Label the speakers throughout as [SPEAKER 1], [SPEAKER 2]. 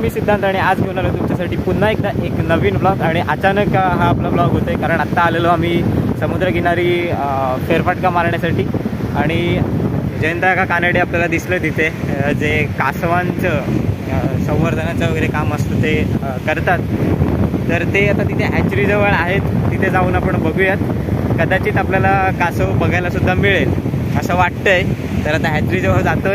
[SPEAKER 1] मी सिद्धांत आणि आज घेऊन आलो तुमच्यासाठी पुन्हा एकदा एक नवीन ब्लॉग आणि अचानक हा आपला ब्लॉग होतो आहे कारण आत्ता आलेलो आम्ही समुद्रकिनारी फेरफटका मारण्यासाठी आणि जयंता का कानडे आपल्याला दिसलं तिथे जे कासवांचं संवर्धनाचं वगैरे काम असतं ते करतात तर ते आता तिथे हॅचरीजवळ आहेत तिथे जाऊन आपण बघूयात कदाचित आपल्याला कासव बघायलासुद्धा मिळेल असं वाटतंय तर आता हॅचरीजवळ जातो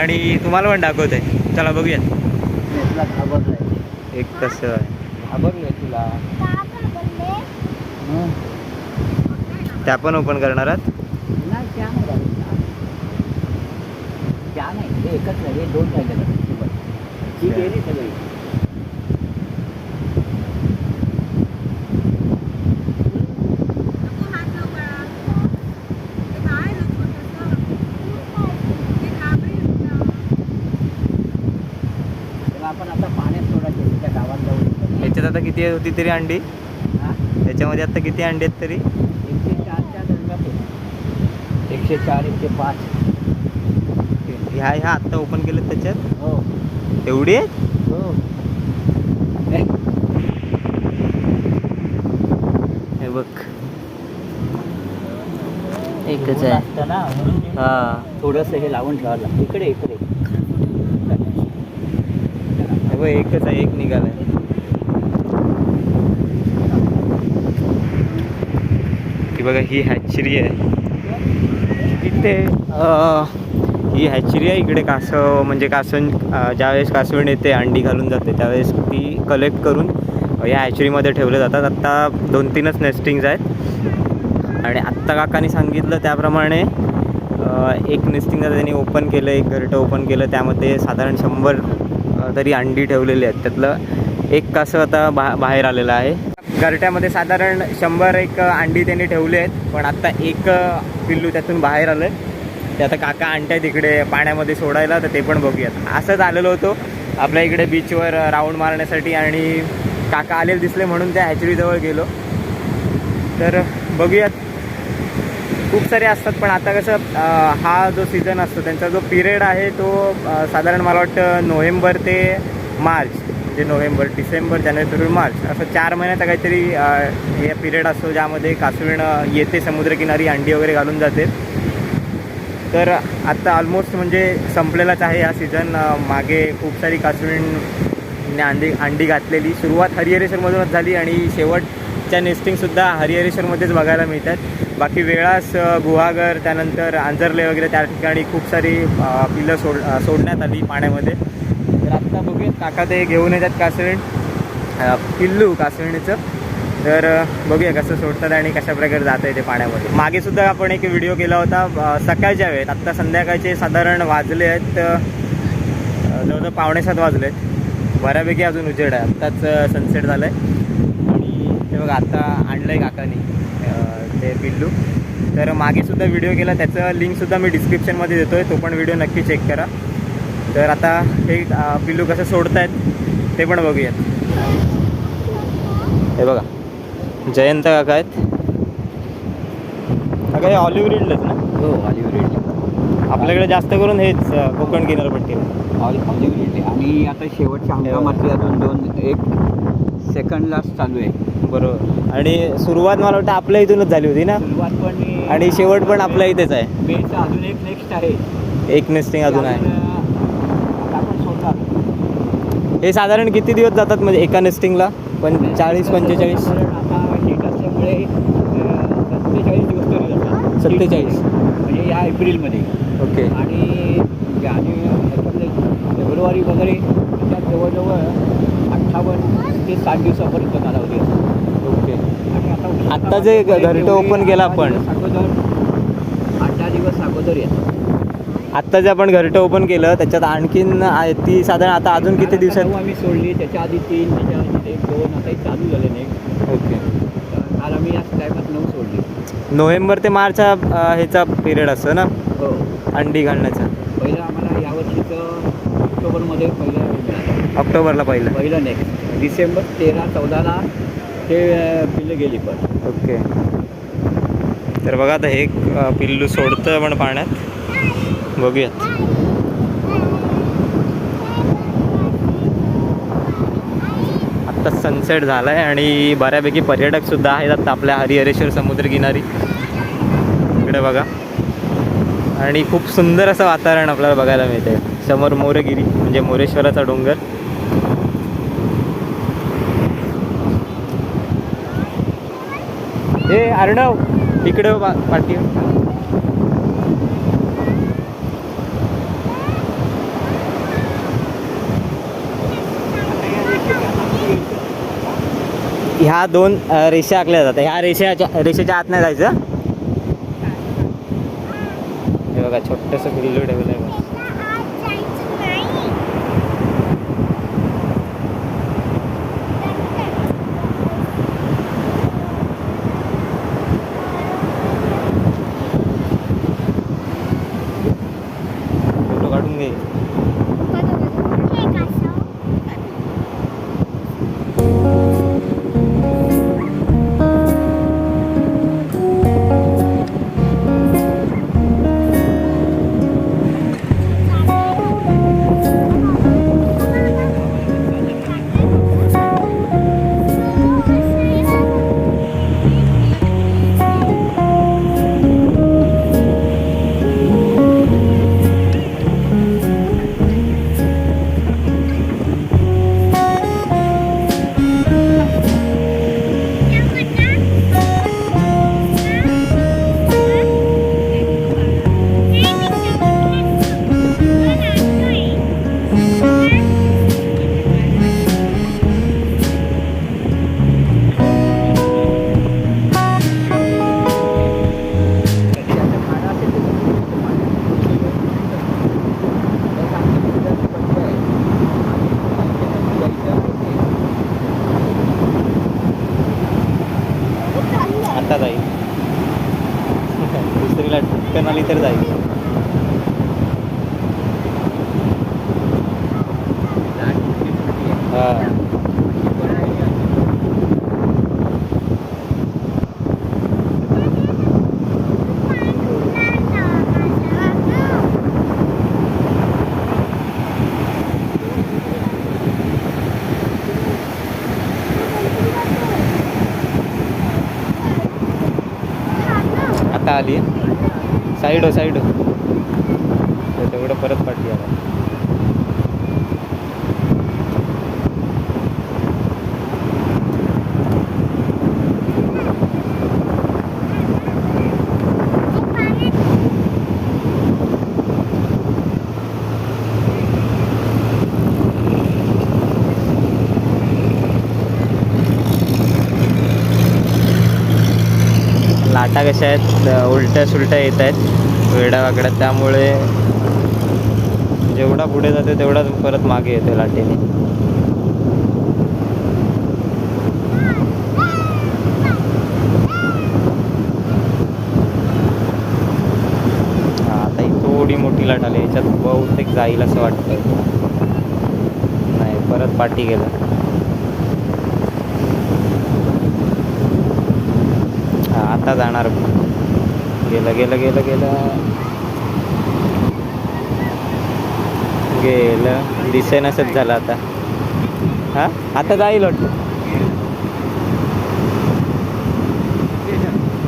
[SPEAKER 1] आणि तुम्हाला पण दाखवतंय आहे चला बघूयात
[SPEAKER 2] तुला घाबरलंय एक तास घाबरलंय तुला
[SPEAKER 1] त्या पण ओपन करणार आहात
[SPEAKER 2] त्या नाही एकच नाही दोन राहिले ती गेली सगळी
[SPEAKER 1] आता किती होती तरी अंडी त्याच्यामध्ये आता किती अंडी आहेत तरी
[SPEAKER 2] एकशे चारच्या दरम्यान एकशे चार एकशे पाच
[SPEAKER 1] ह्या ह्या आत्ता ओपन केलं त्याच्यात हो तेवढी हो हे बघ एकच आहे ना
[SPEAKER 2] हा थोडंसं हे लावून ठेवा लागतं इकडे इकडे
[SPEAKER 1] एकच आहे एक निघालाय बघा ही हॅचरी आहे इथे ही हॅचरी आहे इकडे कासव म्हणजे कासवण ज्यावेळेस कासवण येते अंडी घालून जाते त्यावेळेस ती कलेक्ट करून या हॅचरीमध्ये ठेवले जातात आत्ता दोन तीनच नेस्टिंग्ज आहेत आणि आत्ता काकाने सांगितलं त्याप्रमाणे एक नेस्टिंग त्यांनी ओपन केलं एक घरटं ओपन केलं त्यामध्ये साधारण शंभर तरी अंडी ठेवलेली आहेत त्यातलं एक कासं आता बा बाहेर आलेलं आहे घरट्यामध्ये साधारण शंभर एक अंडी त्यांनी ठेवली आहेत पण आत्ता एक पिल्लू त्यातून बाहेर आलं ते आता काका आणतायत इकडे पाण्यामध्ये सोडायला तर ते पण बघूयात असंच आलेलो होतो आपल्या इकडे बीचवर राऊंड मारण्यासाठी आणि काका आलेले दिसले म्हणून त्या हॅचरीजवळ गेलो तर बघूयात खूप सारे असतात पण आता कसं हा जो सीझन असतो त्यांचा जो पिरियड आहे तो साधारण मला वाटतं नोव्हेंबर ते मार्च म्हणजे नोव्हेंबर डिसेंबर जानेवारी फेब्रुवारी मार्च असं चार महिन्यात काहीतरी हे पिरियड असतो ज्यामध्ये कासवीण येते समुद्रकिनारी अंडी वगैरे घालून जाते तर आत्ता ऑलमोस्ट म्हणजे संपलेलाच आहे हा सीझन मागे खूप सारी कासवीणने अंडी अंडी घातलेली सुरुवात हरिहरेश्वरमधूनच झाली आणि शेवटच्या नेस्टिंगसुद्धा हरिहरेश्वरमध्येच बघायला मिळतात बाकी वेळास गुहागर त्यानंतर आंजरले वगैरे त्या ठिकाणी खूप सारी पिलं सोड सोडण्यात आली पाण्यामध्ये आता बघूयात काका ते घेऊन येतात कासवीण पिल्लू कासवीणीचं तर बघूया कसं सोडतात आणि प्रकारे जात आहे ते पाण्यामध्ये मागे सुद्धा आपण एक व्हिडिओ केला होता सकाळच्या वेळेत आत्ता संध्याकाळचे साधारण वाजले आहेत जवळजवळ पावणे सात वाजले आहेत बऱ्यापैकी अजून उजेड आहे आत्ताच सनसेट झालं आहे आणि ते बघा आत्ता आणलं आहे काकाने ते पिल्लू तर मागे सुद्धा व्हिडिओ केला त्याचं लिंकसुद्धा मी डिस्क्रिप्शनमध्ये देतोय तो पण व्हिडिओ नक्की चेक करा तर आता हे पिल्लू कसं सोडतायत ते पण बघूयात हे बघा जयंत काका आहेत हे ऑलिव्ह आहेत ना
[SPEAKER 2] हो ऑलिव्ह रिडले
[SPEAKER 1] आपल्याकडे जास्त करून हेच कोकण किनारपट्टी ऑल
[SPEAKER 2] ऑलिव्ह रिडले आणि आता शेवटच्या हंगामातली अजून दोन एक सेकंड लास्ट चालू आहे
[SPEAKER 1] बरोबर आणि सुरुवात मला वाटतं आपल्या इथूनच झाली होती ना सुरुवात पण आणि शेवट पण आपल्या इथेच आहे
[SPEAKER 2] मेचा अजून एक नेक्स्ट आहे
[SPEAKER 1] एक नेस्टिंग अजून आहे हे साधारण किती दिवस जातात म्हणजे एका नेस्टिंगला पण चाळीस पंचेचाळीस सत्तेचाळीस
[SPEAKER 2] म्हणजे या एप्रिलमध्ये ओके आणि म्हणजे आणि फेब्रुवारी वगैरे त्या जवळजवळ अठ्ठावन्न ते साठ दिवसापर्यंत कालावधी असतो ओके
[SPEAKER 1] आणि आता आत्ता जे घरटं ओपन केला आपण अगोदर
[SPEAKER 2] आठ दिवस अगोदर येतात
[SPEAKER 1] आत्ता जे आपण घरटं ओपन केलं त्याच्यात आणखीन आहे ती साधारण आता अजून किती दिवसात
[SPEAKER 2] आम्ही सोडली त्याच्या आधी तीन त्याच्या आधी एक दोन आता एक चालू झाले नाही ओके काल आम्ही या टायमात नऊ सोडली
[SPEAKER 1] नोव्हेंबर ते मार्च हा ह्याचा पिरियड असतो ना हो अंडी घालण्याचा
[SPEAKER 2] पहिलं आम्हाला यावर्षीचं ऑक्टोबरमध्ये पहिलं
[SPEAKER 1] ऑक्टोबरला पहिलं
[SPEAKER 2] पहिलं नाही डिसेंबर तेरा चौदाला ते अं, गेली पण
[SPEAKER 1] ओके तर बघा आता हे पिल्लू सोडतं पण पाण्यात बघूयात आत्ता सनसेट झाला आहे आणि बऱ्यापैकी पर्यटकसुद्धा आहेत आत्ता आपल्या हरिहरेश्वर समुद्रकिनारी इकडे बघा आणि खूप सुंदर असं वातावरण आपल्याला बघायला मिळते समोर मोरगिरी म्हणजे मोरेश्वराचा डोंगर हे अर्णव इकडे पाठी ह्या दोन रेषा आखल्या जातात ह्या रेषाच्या रेषेच्या आत नाही जायचं हे बघा छोटस पिल्लू ठेवलं आहे meter daí. Ah. tá ali side हो साईड हो तेवढं परत पाठी आला काटा कशा आहेत उलट्या सुलट्या येत आहेत वेड्या वाकड्या त्यामुळे जेवढा पुढे जाते तेवढाच परत मागे येते लाटेने आता ही थोडी मोठी लाट आली याच्यात बहुतेक जाईल असं वाटतंय नाही परत पाठी गेलं आता जाणार गेलं गेलं गेलं गेलं गेलं दिसे नसत झालं आता हा आता जाईल वाटत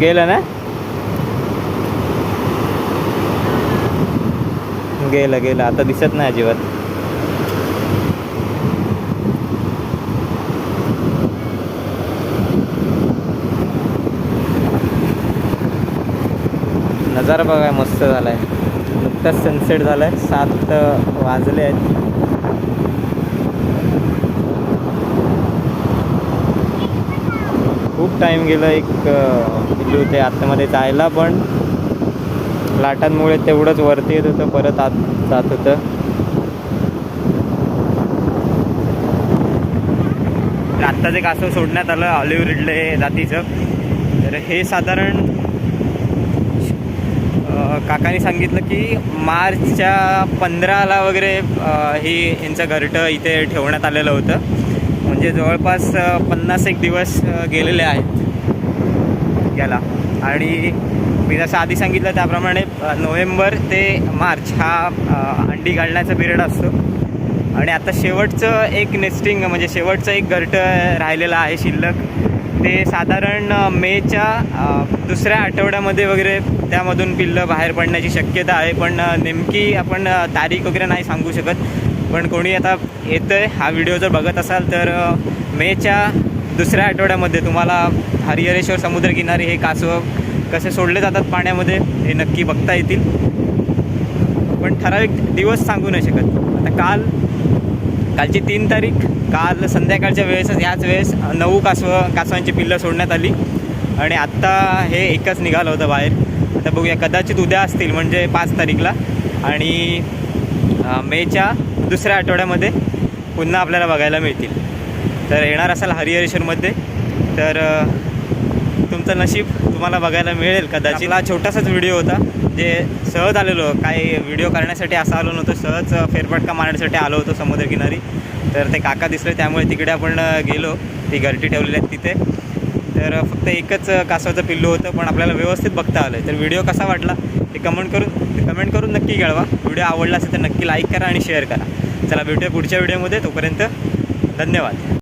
[SPEAKER 1] गेलं ना गेलं गेलं आता दिसत नाही अजिबात नजारा बघा मस्त झाला आहे नुकताच सनसेट झाला आहे सात वाजले आहेत खूप टाईम गेला एक गेले होते आतमध्ये जायला पण लाटांमुळे तेवढंच वरती येत होतं परत आत जात होतं आत्ताच एक असं सोडण्यात आलं ऑलिव्ह रिडले जातीचं तर हे साधारण काकाने सांगितलं की मार्चच्या पंधराला वगैरे ही यांचं घरट इथे ठेवण्यात आलेलं होतं म्हणजे जवळपास पन्नास एक दिवस गेलेले आहेत याला आणि मी जसं आधी सांगितलं त्याप्रमाणे नोव्हेंबर ते मार्च हा अंडी घालण्याचा पिरियड असतो आणि आता शेवटचं एक नेस्टिंग म्हणजे शेवटचं एक घरटं राहिलेलं आहे शिल्लक ते साधारण मेच्या दुसऱ्या आठवड्यामध्ये वगैरे त्यामधून पिल्लं बाहेर पडण्याची शक्यता आहे पण नेमकी आपण तारीख वगैरे नाही सांगू शकत पण कोणी आता येतं आहे हा व्हिडिओ जर बघत असाल तर मेच्या दुसऱ्या आठवड्यामध्ये तुम्हाला हरिहरेश्वर समुद्रकिनारी हे कासव कसे सोडले जातात पाण्यामध्ये हे नक्की बघता येतील पण ठराविक दिवस सांगू नाही शकत आता काल कालची तीन तारीख काल संध्याकाळच्या वेळेसच ह्याच वेळेस नऊ कासव कासवांची पिल्लं सोडण्यात आली आणि आत्ता हे एकच निघालं होतं बाहेर आता बघूया कदाचित उद्या असतील म्हणजे पाच तारीखला आणि मेच्या दुसऱ्या आठवड्यामध्ये पुन्हा आपल्याला बघायला मिळतील तर येणार असाल हरिहरेश्वरमध्ये तर तुमचं नशीब तुम्हाला बघायला मिळेल कदाचित हा छोटासाच व्हिडिओ होता म्हणजे सहज आलेलो काही व्हिडिओ करण्यासाठी असं आलो नव्हतो सहज फेरफटका मारण्यासाठी आलो होतो समुद्रकिनारी तर ते काका दिसले त्यामुळे तिकडे आपण गेलो ती घरटी ठेवलेली आहेत तिथे तर फक्त एकच कासवाचं पिल्लू होतं पण आपल्याला व्यवस्थित बघता आलं तर व्हिडिओ कसा वाटला ते कमेंट करून कमेंट करून नक्की कळवा व्हिडिओ आवडला असेल तर नक्की लाईक करा आणि शेअर करा चला भेटूया पुढच्या व्हिडिओमध्ये तोपर्यंत धन्यवाद